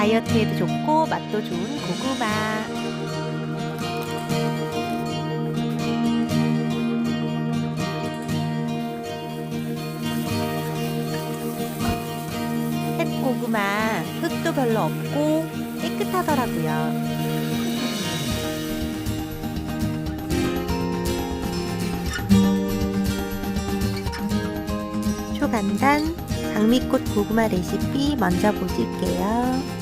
다이어트에도 좋고 맛도 좋은 고구마. 햇고구마 흙도 별로 없고 깨끗하더라고요. 초간단 장미꽃 고구마 레시피 먼저 보실게요.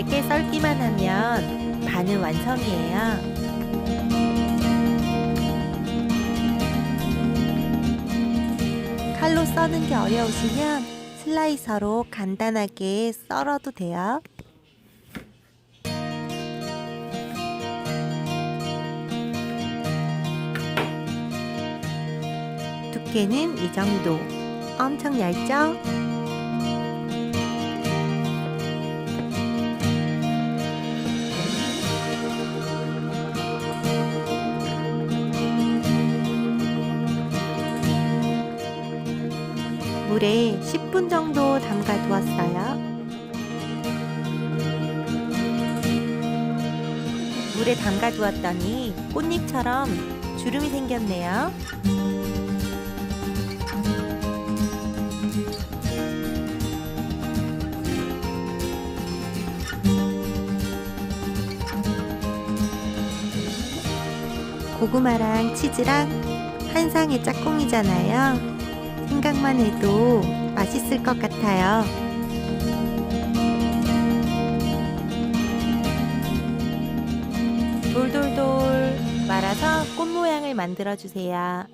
얇게 썰기만 하면 반은 완성이에요. 칼로 써는 게 어려우시면 슬라이서로 간단하게 썰어도 돼요. 두께는 이 정도. 엄청 얇죠? 물에 10분 정도 담가 두었어요. 물에 담가 두었더니 꽃잎처럼 주름이 생겼네요. 고구마랑 치즈랑 한 상의 짝꿍이잖아요. 생각만 해도 맛있을 것 같아요. 돌돌돌 말아서 꽃 모양을 만들어 주세요.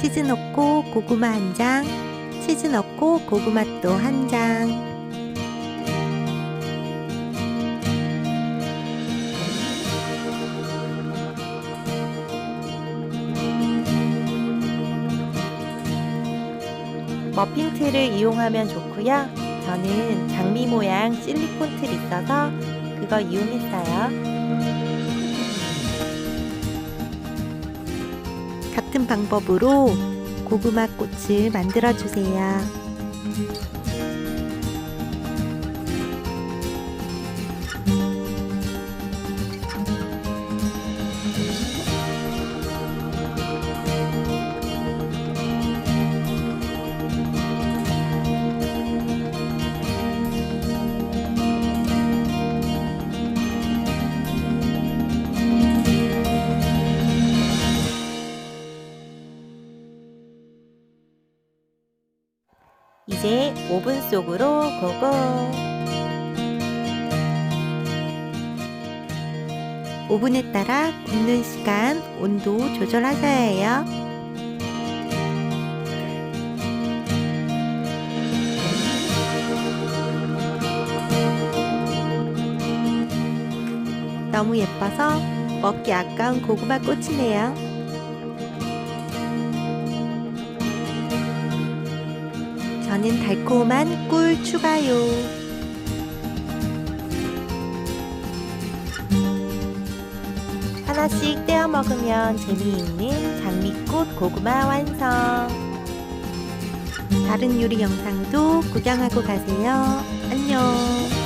치즈 넣고 고구마 한 장, 치즈 넣고 고구마 또 한 장. 머핀 틀을 이용하면 좋고요. 저는 장미 모양 실리콘 틀 있어서 그거 이용했어요. 같은 방법으로 고구마 꽃을 만들어 주세요. 이제 오븐 속으로 고고. 오븐에 따라 굽는 시간, 온도 조절하셔야 해요. 너무 예뻐서 먹기 아까운 고구마 꽃이네요. 저는 달콤한 꿀 추가요. 하나씩 떼어 먹으면 재미있는 장미꽃 고구마 완성. 다른 요리 영상도 구경하고 가세요. 안녕.